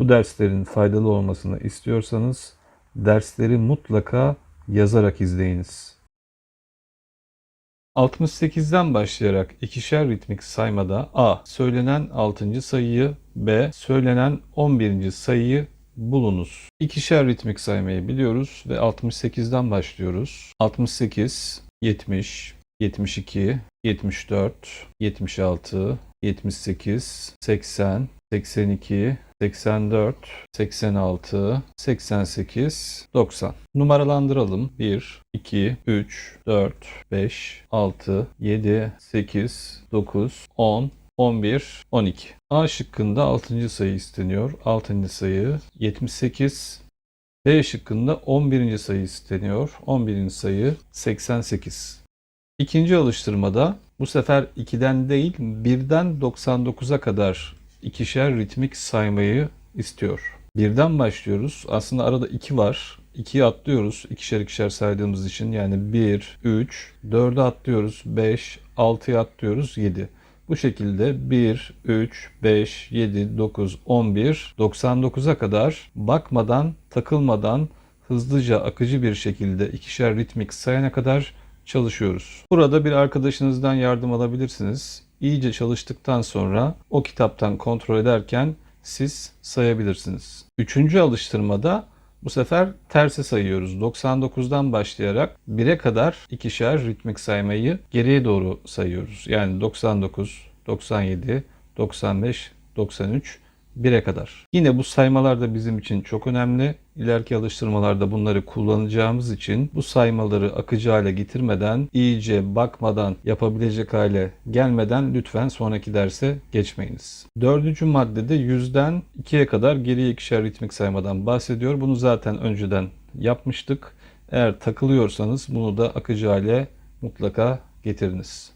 Bu derslerin faydalı olmasını istiyorsanız dersleri mutlaka yazarak izleyiniz. 68'den başlayarak ikişer ritmik saymada A. Söylenen 6. sayıyı B. Söylenen 11. sayıyı bulunuz. İkişer ritmik saymayı biliyoruz ve 68'den başlıyoruz. 68, 70, 72, 74, 76, 78, 80, 82, 84, 86, 88, 90. Numaralandıralım. 1, 2, 3, 4, 5, 6, 7, 8, 9, 10, 11, 12. A şıkkında 6. sayı isteniyor. 6. sayı 78. B şıkkında 11. sayı isteniyor. 11. sayı 88. İkinci alıştırmada bu sefer 2'den değil 1'den 99'a kadar ikişer ritmik saymayı istiyor. Birden başlıyoruz. Aslında arada 2 var. 2'yi atlıyoruz ikişer ikişer saydığımız için. Yani 1, 3, 4'ü atlıyoruz. 5, 6'yı atlıyoruz. 7. Bu şekilde 1, 3, 5, 7, 9, 11, 99'a kadar bakmadan, takılmadan hızlıca akıcı bir şekilde ikişer ritmik sayana kadar çalışıyoruz. Burada bir arkadaşınızdan yardım alabilirsiniz. İyice çalıştıktan sonra o kitaptan kontrol ederken siz sayabilirsiniz. Üçüncü alıştırmada bu sefer terse sayıyoruz. 99'dan başlayarak 1'e kadar ikişer ritmik saymayı geriye doğru sayıyoruz. Yani 99, 97, 95, 93, 1'e kadar. Yine bu saymalar da bizim için çok önemli. İleriki alıştırmalarda bunları kullanacağımız için bu saymaları akıcı hale getirmeden, iyice bakmadan, yapabilecek hale gelmeden lütfen sonraki derse geçmeyiniz. Dördüncü maddede yüzden ikiye kadar geriye ikişer ritmik saymadan bahsediyor. Bunu zaten önceden yapmıştık. Eğer takılıyorsanız bunu da akıcı hale mutlaka getiriniz.